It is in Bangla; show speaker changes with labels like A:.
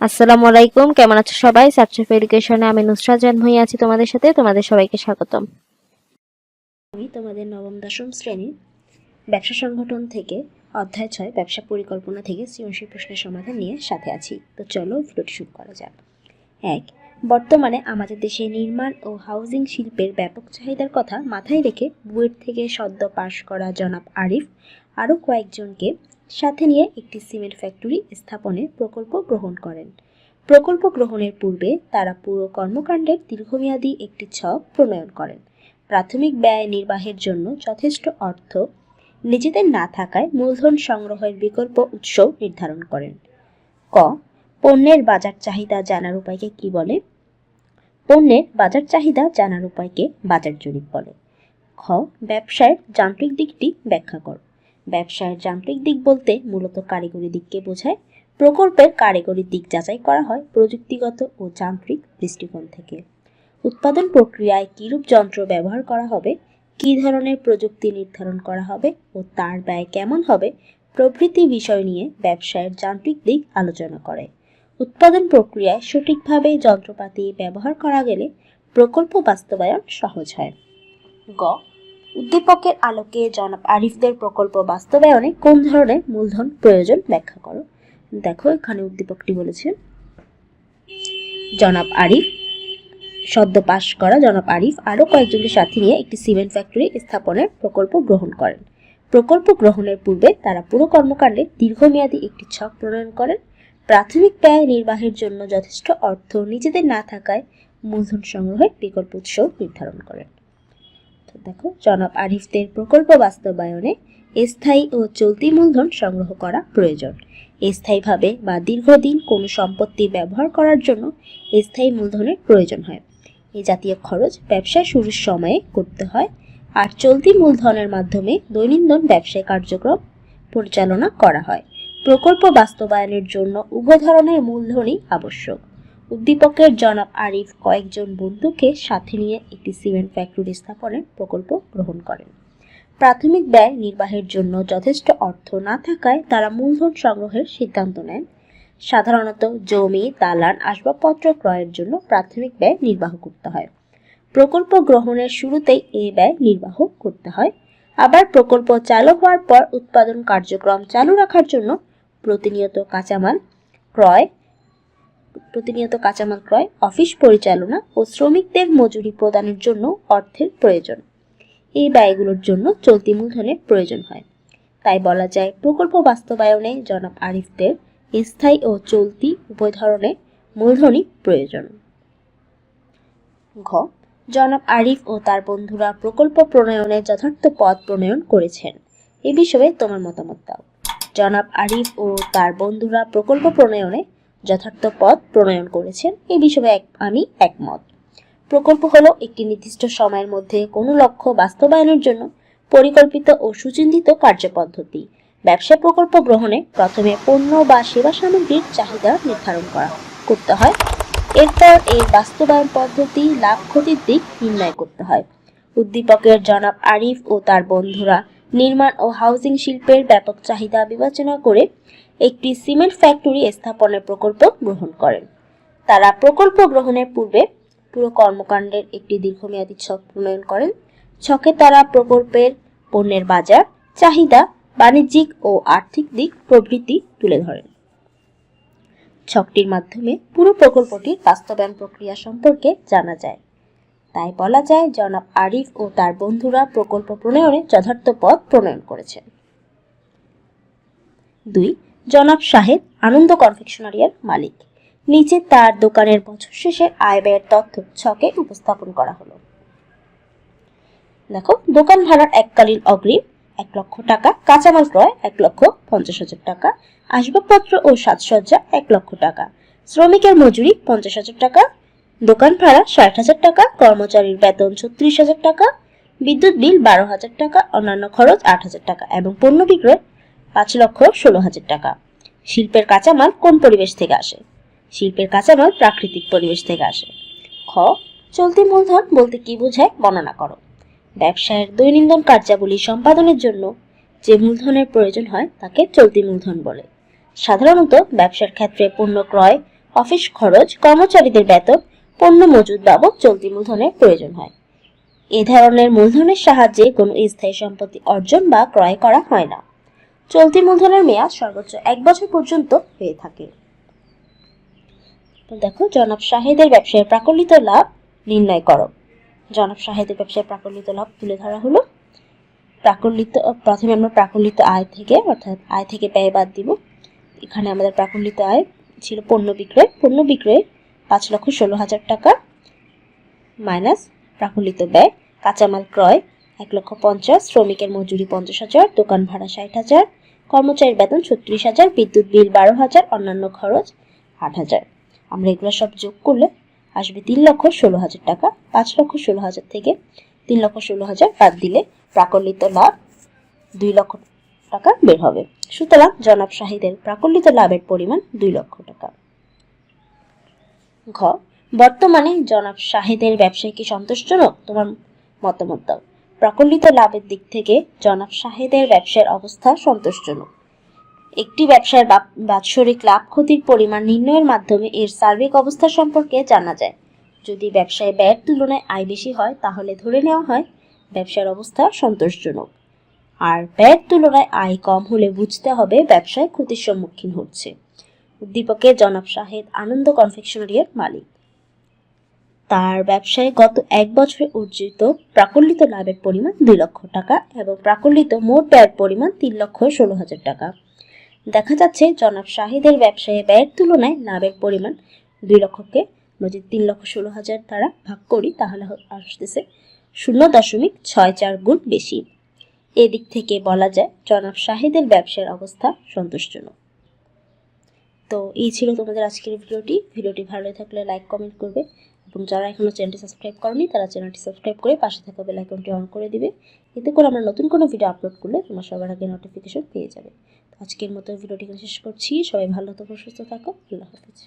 A: আসসালামু আলাইকুম, কেমন আছো সবাই? সাবচেফ এডুকেশনে আমি নুসরাত জান ভুঁই আছি তোমাদের সাথে, তোমাদের সবাইকে স্বাগতম। আমি তোমাদের নবম, দশম শ্রেণির ব্যবসা সংগঠন থেকে অধ্যায় ছয়, ব্যবসা পরিকল্পনা থেকে সৃজনশীল প্রশ্নের সমাধান নিয়ে সাথে আছি। তো চলো ভিডিওটি শুরু করা যাক। এক বর্তমানে আমাদের দেশে নির্মাণ ও হাউজিং শিল্পের ব্যাপক চাহিদার কথা মাথায় রেখে বুয়েট থেকে সদ্য পাশ করা জনাব আরিফ আরও কয়েকজনকে সাথে নিয়ে একটি সিমেন্ট ফ্যাক্টরি স্থাপনের প্রকল্প গ্রহণ করেন। প্রকল্প গ্রহণের পূর্বে তারা পুরো কর্মকাণ্ডের দীর্ঘমেয়াদী একটি ছক প্রণয়ন করেন। প্রাথমিক ব্যয় নির্বাহের জন্য যথেষ্ট অর্থ নিজেদের না থাকায় মূলধন সংগ্রহের বিকল্প উৎস নির্ধারণ করেন। ক পণ্যের বাজার চাহিদা জানার উপায়কে কি বলে? পণ্যের বাজার চাহিদা জানার উপায়কে বাজার জরিপ বলে। খ, ব্যবসায়ের যান্ত্রিক দিকটি ব্যাখ্যা কর। ব্যবসায়ের যান্ত্রিক দিক বলতে মূলত কারিগরি দিককে বোঝায়। প্রকল্পের কারিগরি দিক যাচাই করা হয় প্রযুক্তিগত ও যান্ত্রিক দৃষ্টিকোণ থেকে। উৎপাদন প্রক্রিয়ায় কীরূপ যন্ত্র ব্যবহার করা হবে? কী ধরনের প্রযুক্তি নির্ধারণ করা হবে? ও তার ব্যয় কেমন হবে? প্রভৃতি বিষয় নিয়ে ব্যবসায়ের যান্ত্রিক দিক আলোচনা করে। উৎপাদন প্রক্রিয়ায় সঠিকভাবে যন্ত্রপাতি ব্যবহার করা গেলে প্রকল্প বাস্তবায়ন সহজ হয়। গ, উদ্দীপকের আলোকে জনাব আরিফদের প্রকল্প বাস্তবায়নে কোন ধরনের মূলধন প্রয়োজন ব্যাখ্যা করো। দেখো, এখানে উদ্দীপকটি বলেছে। জনাব আরিফ সদ্য পাশ করা জনাব আরিফ আরও কয়েকজনকে সাথে নিয়ে একটি সিমেন্ট ফ্যাক্টরি স্থাপনের প্রকল্প গ্রহণ করেন। প্রকল্প গ্রহণের পূর্বে তারা পুরো কর্মকাণ্ডে দীর্ঘমেয়াদী একটি ছক প্রণয়ন করেন। প্রাথমিক ব্যয় নির্বাহের জন্য যথেষ্ট অর্থ নিজেদের না থাকায় মূলধন সংগ্রহের বিকল্প উৎস নির্ধারণ করেন। তো দেখো, জনাব আরিফদের প্রকল্প বাস্তবায়নে স্থায়ী ও চলতি মূলধন সংগ্রহ করা প্রয়োজন। স্থায়ীভাবে বা দীর্ঘদিন কোনো সম্পত্তি ব্যবহার করার জন্য স্থায়ী মূলধনের প্রয়োজন হয়। এই জাতীয় খরচ ব্যবসা শুরুর সময়ে করতে হয় আর চলতি মূলধনের মাধ্যমে দৈনন্দিন ব্যবসায়িক কার্যক্রম পরিচালনা করা হয়। প্রকল্প বাস্তবায়নের জন্য উভয় ধরনের মূলধনই আবশ্যক। উদ্দীপকের জনাব আরিফ কয়েকজন বন্ধুকে সাথে নিয়ে একটি সিমেন্ট ফ্যাক্টরি স্থাপনের প্রকল্প গ্রহণ করেন। প্রাথমিক ব্যয় নির্বাহের জন্য যথেষ্ট অর্থ না থাকায় তারা মূলধন সংগ্রহের সিদ্ধান্ত নেন। সাধারণত জমি, দালান, আসবাবপত্র ক্রয়ের জন্য প্রাথমিক ব্যয় নির্বাহ করতে হয়। প্রকল্প গ্রহণের শুরুতেই এই ব্যয় নির্বাহ করতে হয়। আবার প্রকল্প চালু হওয়ার পর উৎপাদন কার্যক্রম চালু রাখার জন্য প্রতিনিয়ত কাঁচামাল ক্রয়, প্রতিনিয়ত কাঁচামাল ক্রয়, অফিস পরিচালনা ও শ্রমিকদের মজুরি প্রদানের জন্য অর্থের প্রয়োজন। এই ব্যয়গুলোর জন্য চলতি মূলধনের প্রয়োজন হয়। তাই বলা যায়, প্রকল্প বাস্তবায়নে জনাব আরিফদের স্থায়ী ও চলতি উভয় ধরনের মূলধনই প্রয়োজন। ঘ, জনাব আরিফ ও তার বন্ধুরা প্রকল্প প্রণয়নের যথার্থ পথ প্রণয়ন করেছেন। এ বিষয়ে তোমার মতামত দাও। জনাব আরিফ ও তার বন্ধুরা প্রকল্প প্রণয়নে যথার্থ পথ প্রণয়ন করেছেন। এ বিষয়ে আমি একমত। প্রকল্প হলো একটি নির্দিষ্ট সময়ের মধ্যে কোনো লক্ষ্য বাস্তবায়নের জন্য পরিকল্পিত ও সুচিন্তিত কার্যপদ্ধতি। ব্যবসা প্রকল্প গ্রহণে প্রথমে পণ্য বা সেবা সামগ্রীর চাহিদা নির্ধারণ করা করতে হয়। এরপর এই বাস্তবায়ন পদ্ধতি লাভ ক্ষতির দিক নির্ণয় করতে হয়। উদ্দীপকের জনাব আরিফ ও তার বন্ধুরা নির্মাণ ও হাউজিং শিল্পের ব্যাপক চাহিদা বিবেচনা করে একটি সিমেন্ট ফ্যাক্টরি স্থাপনের প্রকল্প গ্রহণ করেন। তারা প্রকল্প গ্রহণের পূর্বে পুরো কর্মকাণ্ডের একটি দীর্ঘমেয়াদী ছক প্রণয়ন করেন, ছকে তারা প্রকল্পের পণ্যের বাজার, চাহিদা, বাণিজ্যিক ও আর্থিক দিক প্রভৃতি তুলে ধরেন। ছকটির মাধ্যমে পুরো প্রকল্পটির বাস্তবায়ন প্রক্রিয়া সম্পর্কে জানা যায়। তাই বলা যায় জনাব আরিফ ও তার বন্ধুরা প্রকল্প প্রণয়নে যথার্থ পথ প্রণয়ন করেছেন। দুই, জনাব সাহেব আনন্দ কনফেকশনারিয়ার মালিক। নিচে তার দোকানের বছর শেষে আয় ব্যয়ের তথ্য ছকে উপস্থাপন করা হলো। দেখো, দোকান ভাড়ার এককালীন অগ্রিম এক লক্ষ টাকা, কাঁচামাল ক্রয় এক লক্ষ পঞ্চাশ হাজার টাকা, আসবাবপত্র ও সাজসজ্জা এক লক্ষ টাকা, শ্রমিকের মজুরি পঞ্চাশ হাজার টাকা দোকান ভাড়া ষাট হাজার টাকা, কর্মচারীর বেতন ছত্রিশ হাজার টাকা, বিদ্যুৎ বিল বারো হাজার টাকা, অন্যান্য খরচ আট হাজার টাকা এবং পণ্য বিক্রয় পাঁচ লক্ষ ষোলো হাজার টাকা। শিল্পের কাঁচামাল কোন পরিবেশ থেকে আসে? শিল্পের কাঁচামাল প্রাকৃতিক পরিবেশ থেকে আসে। খ, চলতি মূলধন বলতে কি বোঝায় বর্ণনা করো। ব্যবসায়ের দৈনন্দিন কার্যাবলী সম্পাদনের জন্য যে মূলধনের প্রয়োজন হয় তাকে চলতি মূলধন বলে। সাধারণত ব্যবসার ক্ষেত্রে পণ্য ক্রয়, অফিস খরচ, কর্মচারীদের বেতন পণ্য মজুদ বাবদ চলতি মূলধনের প্রয়োজন হয়। এ ধরনের মূলধনের সাহায্যে কোনো স্থায়ী সম্পত্তি অর্জন বা ক্রয় করা হয় না। চলতি মূলধনের মেয়াদ সর্বোচ্চ এক বছর পর্যন্ত হয়ে থাকে। দেখো, জনাব শাহেদের ব্যবসায়ের প্রাকলিত লাভ নির্ণয় করো। জনাব শাহেদের ব্যবসায়ের প্রাকলিত লাভ তুলে ধরা হলো। প্রাকলিত প্রথমে আমরা প্রাকলিত আয় থেকে, অর্থাৎ আয় থেকে ব্যয় বাদ দিব। এখানে আমাদের প্রাকলিত আয় ছিল পণ্য বিক্রয়। পণ্য বিক্রয়ে পাঁচ লক্ষ ষোলো হাজার টাকা মাইনাস প্রাকলিত ব্যয়, কাঁচামাল ক্রয়, এক লক্ষ পঞ্চাশ, শ্রমিকের মজুরি পঞ্চাশ হাজার, দোকান ভাড়া ষাট হাজার, কর্মচারীর বেতন ছত্রিশ হাজার, বিদ্যুৎ বিল বারো হাজার, অন্যান্য খরচ আট হাজার। আমরা এগুলো সব যোগ করলে আসবে তিন লক্ষ ষোলো হাজার টাকা। পাঁচ লক্ষ ষোলো হাজার থেকে তিন লক্ষ ষোলো হাজার বাদ দিলে প্রাকলিত লাভ দুই লক্ষ টাকা বের হবে। সুতরাং জনাব শাহিদের প্রাকলিত লাভের পরিমাণ দুই লক্ষ টাকা। ঘ, বর্তমানে জনাব শাহেদের ব্যবসায় কি সন্তোষজনক তোমার মতামত দাও। প্রকল্পিত লাভের দিক থেকে জনাব শাহেদের ব্যবসার অবস্থা সন্তোষজনক একটি ব্যবসার বাৎসরিক লাভ ক্ষতির পরিমাণ নির্ণয়ের মাধ্যমে এর সার্বিক অবস্থা সম্পর্কে জানা যায়। যদি ব্যবসায় ব্যয়ের তুলনায় আয় বেশি হয়, তাহলে ধরে নেওয়া হয় ব্যবসার অবস্থা সন্তোষজনক আর ব্যয়ের তুলনায় আয় কম হলে বুঝতে হবে ব্যবসায় ক্ষতির সম্মুখীন হচ্ছে। উদ্দীপকে জনাব শাহেদ আনন্দ কনফেকশনারির মালিক। তার ব্যবসায় গত এক বছরে অর্জিত প্রাকলিত লাভের পরিমাণ দুই লক্ষ টাকা এবং প্রাকলিত মোট ব্যয়ের পরিমাণ তিন লক্ষ ষোলো হাজার টাকা। দেখা যাচ্ছে জনাব শাহিদের ব্যবসায়ে ব্যয়ের তুলনায় লাভের পরিমাণ দুই লক্ষকে যদি তিন লক্ষ ষোলো হাজার দ্বারা ভাগ করি, তাহলে আসতেছে শূন্য দশমিক ছয় চার গুণ বেশি। এদিক থেকে বলা যায় জনাব শাহিদের ব্যবসার অবস্থা সন্তোষজনক তো এই ছিল তোমাদের আজকের ভিডিওটি। ভিডিওটি ভালো থাকলে লাইক কমেন্ট করবে এবং যারা এখনও চ্যানেলটি সাবস্ক্রাইব করেনি, তারা চ্যানেলটি সাবস্ক্রাইব করে পাশে থাকা বেল আইকনটি অন করে দিবে। এতে করে আমরা নতুন কোনো ভিডিও আপলোড করলে তোমার সবার আগে নোটিফিকেশন পেয়ে যাবে। আজকের মতো ভিডিওটি শেষ করছি। সবাই ভালো থাকো, সুস্থ থাকো। আল্লাহ হাফিজ।